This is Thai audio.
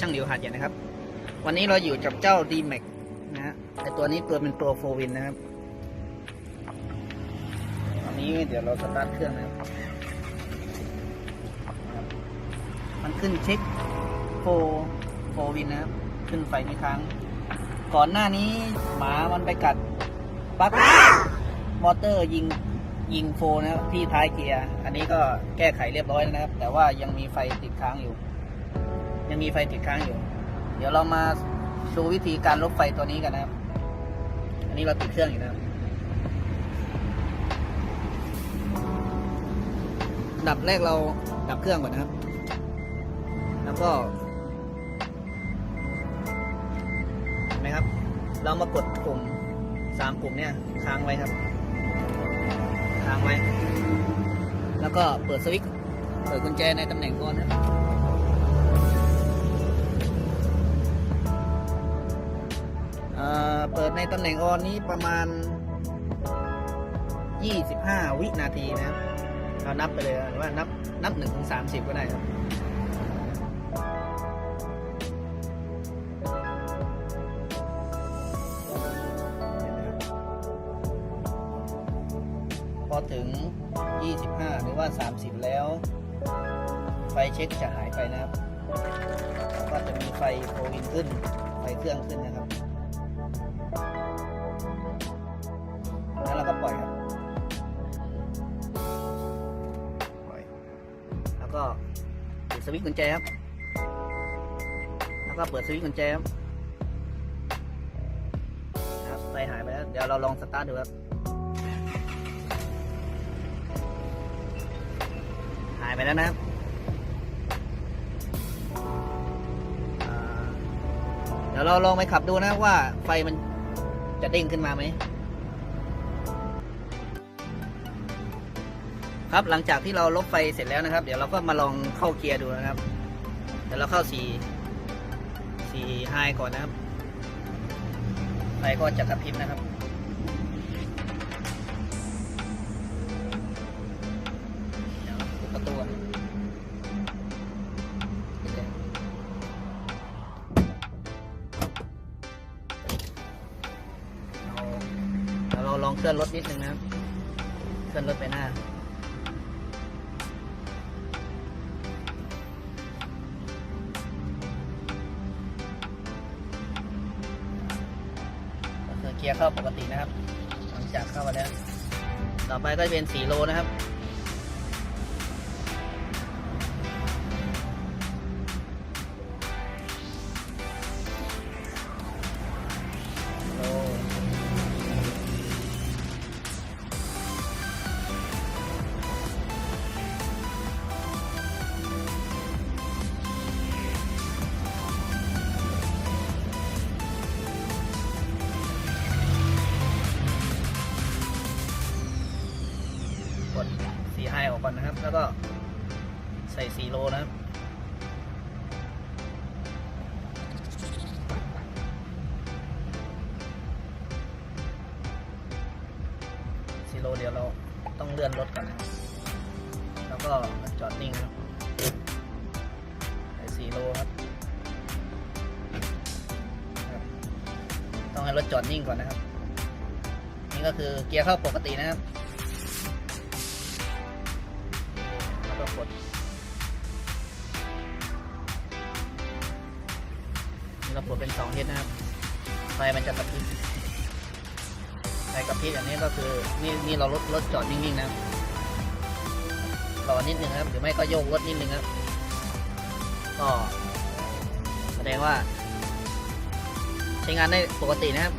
ช่างเหลิวหาดใหญ่นะครับ วันนี้เราอยู่กับเจ้า d m a x นะฮะไอตัวนี้ตัวเป็นตัวโฟวินนะครับตอนนี้เดี๋ยวเราสตาร์ทเครื่องนะครับ มันขึ้นเช็คโฟโฟวินนะครับ ขึ้นไฟไม่ค้าง ก่อนหน้านี้หมามันไปกัดปลั๊กมอเตอร์ยิงยิงโฟนะครับที่ท้ายเกียร์ อันนี้ก็แก้ไขเรียบร้อยแล้วนะครับ แต่ว่ายังมีไฟติดค้างอยู่ ยังมีไฟติดค้างอยู่ เดี๋ยวเรามาดูวิธีการลบไฟตัวนี้กันนะครับ อันนี้เราติดเครื่องอยู่นะครับดับแรกเราดับเครื่องก่อนนะครับ แล้วก็เห็นไหมครับ เรามากดปุ่มสามปุ่มเนี่ยค้างไว้ครับ ค้างไว้ แล้วก็เปิดสวิตช์ เปิดกุญแจในตำแหน่งก่อนนะครับ เปิดในตำแหน่งออนนี้ประมาณ 25 วินาทีนะครับเรานับไปเลยหรือว่านับนับ1ถึง30 ก็ได้ครับพอถึง 25 หรือว่า 30 แล้ว ไฟเช็คจะหายไปนะครับ ก็จะมีไฟโฟวินขึ้น ไฟเครื่องขึ้นนะครับ ก็ปล่อยครับ ปล่อย แล้วก็ปิดสวิตช์กุญแจครับ แล้วก็เปิดสวิตช์กุญแจครับครับไฟหายไปแล้ว เดี๋ยวเราลองสตาร์ทดูครับ หายไปแล้วนะครับอ่าเดี๋ยวเราลองไปขับดูนะว่าไฟมันจะเด้งขึ้นมาไหม ครับหลังจากที่เราลบไฟเสร็จแล้วนะครับ เดี๋ยวเราก็มาลองเข้าเกียร์ดูนะครับเดี๋ยวเราเข้าสี่สี่ไฮก่อนนะครับไฟก็จะกระพริบนะครับเปิดประตูก่อนปิดเลยเอาเดี๋ยวเราลองเคลื่อนรถนิดนึงนะครับ เคลื่อนรถไปหน้า เกียร์เข้าปกตินะครับ หลังจากเข้ามาแล้ว ต่อไปก็จะเป็นสีโลนะครับ กดสีไฮออกก่อนนะครับ แล้วก็ใส่4โลนะครับซีโร่เดี๋ยวเราต้องเลื่อนรถก่อนนะแล้วก็จอดนิ่งครับใส่ซีโร่ครับครับต้องให้รถจอดนิ่งก่อนนะครับ นี่ก็คือเกียร์เข้าปกตินะครับ แล้วก็กดนี่เราปลดเป็นสองเฮดนะครับไฟมันจะกระพริบไฟกระพริบอย่างนี้ก็คือนี่นี่เรารถรถจอดนิ่งๆนะครับรอนิดนึงครับหรือไม่ก็โยกรถนิดนึงครับก็แสดงว่า ใช้งานได้ปกตินะครับ